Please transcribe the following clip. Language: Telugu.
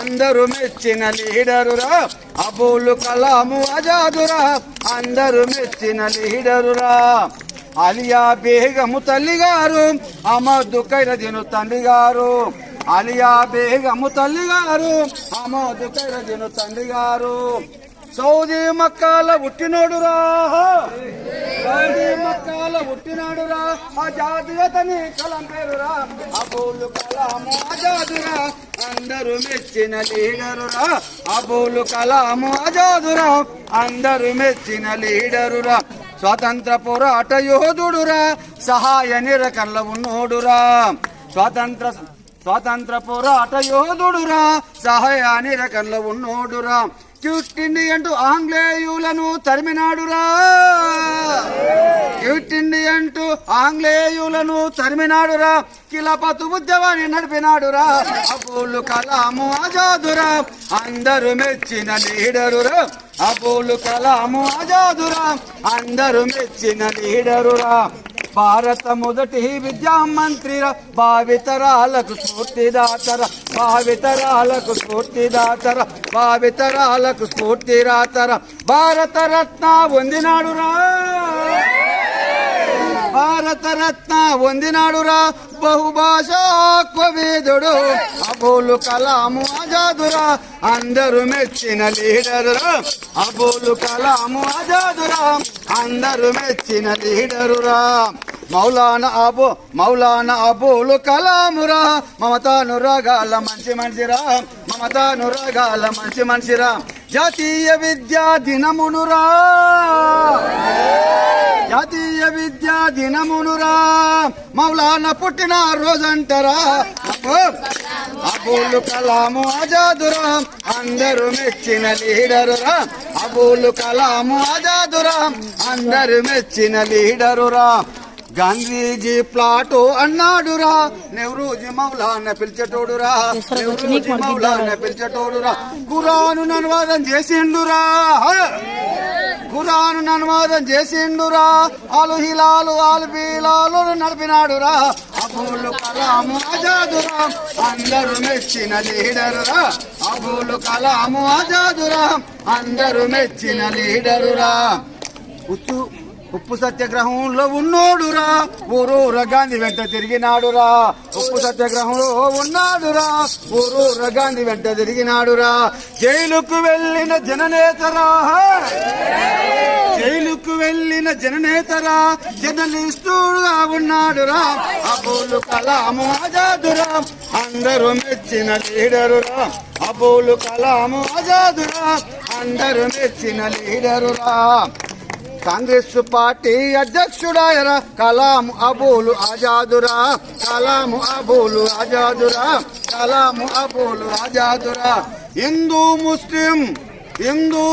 అందరూ మెచ్చిన లీడరురా. అబుల్ కలాము ఆజాదురా. అందరూ మెచ్చిన లీడరురా. అలియా బేగము తల్లి గారు అమద్దు కైరదిను తండ్రి గారు అలియా బేగము తల్లి గారు అమద్దు కైరదిను తండ్రి గారు సౌదీ మక్కాల పుట్టినోడురా. మక్కాల పుట్టినాడురా. ఆజాదుయతని కలం పేరురా. అబూలు కలాము ఆజాదురా. అందరూ మెచ్చిన లీడరురా. అబూలు కలాము ఆజాదురా. అందరూ మెచ్చిన లీడరురా. స్వాతంత్ర పోరాట యోధుడురా. సహాయ నిరకల్ల ఉన్నోడురా. స్వాతంత్ర స్వాతంత్ర పోరాట యోధుడురా. సహాయ నిరకల్ల ఉన్నోడురా. క్యూట్ ఇండియన్ ఆంగ్లేయులను తరిమినాడురా. క్యూట్ ఇండియన్ ఆంగ్లేయులను తరిమినాడురా. కిలపతు ఉద్యమాన్ని నడిపినాడురా. అబూలు కలాము ఆజాదురా. అందరూ మెచ్చిన లీడరురా. అబూలు కలాము ఆజాదురా. అందరూ మెచ్చిన లీడరురా. భారత మొదటి విద్యా మంత్రిర భావితరాలకు స్ఫూర్తిదాతర భావితరాలకు స్ఫూర్తిదాతర భావితరాలకు స్ఫూర్తిరాతర భారత రత్న పొందినాడురా భారతరత్న వందినాడురా పొందినాడురా బహుభాషా కవిదుడు అబోలు కలాము ఆజాదురా అందరూ మెచ్చిన లీడరురా. అబోలు కలాము ఆజాదురా అందరూ మెచ్చిన లీడరురా. మౌలానా అబో మౌలానా అబోలు కలామురా. మమతాను రాగాల మంచి మనిషిరా మమతాను రాగాల మంచి మనిషిరా. జాతీయ విద్యా దినమునురా. జాతీయ విద్యా దినమునురా. మౌలాన పుట్టిన రోజంటరా అబూలు కలాము ఆజాదురా. అందరూ మెచ్చిన లీడరురా. అబూలు కలాము ఆజాదురా. అందరూ మెచ్చిన లీడరురా. గాంధీజీ ప్లాటు అన్నాడురా. నెహ్రూజీ మౌలాన పిలిచేటోడురా. నెహ్రూజీ మౌలాన పిలిచేటోడురా. కురాను అనువాదం చేసిండురా. ఖురాను అనువాదం చేసిండురా. ఆలు హిలాలు ఆలు బీలాలు నడిపినాడురా. అబూలు కలాము ఆజాదురా. అందరూ మెచ్చిన లీడరురా. అబూలు కలాము ఆజాదురా. అందరూ మెచ్చిన లీడరురా. ఉత్తు ఉప్పు సత్యాగ్రహంలో ఉన్నోడురా. ఊరూర గాంధీ వెంట తిరిగినాడురా. ఉప్పు సత్యాగ్రహంలో ఉన్నాడురా. ఊరూర గాంధీ వెంట తిరిగినాడురా. జైలుకు వెళ్ళిన జననేతరా. జైలుకు వెళ్ళిన జననేతరా. జర్నలిస్టుగా ఉన్నాడురా. అబోలు కలాము ఆజాదురా. అందరూ మెచ్చిన లీడరురా. అబోలు కలాము ఆజాదురా. అందరూ మెచ్చిన లీడరురా. కాంగ్రెస్ పార్టీ అధ్యక్షుడాయరా కలాం అబూలు ఆజాదురా. కలాము అబూలు ఆజాదురా. కలాము అబూలు ఆజాదురా. హిందూ ముస్లిం హిందూ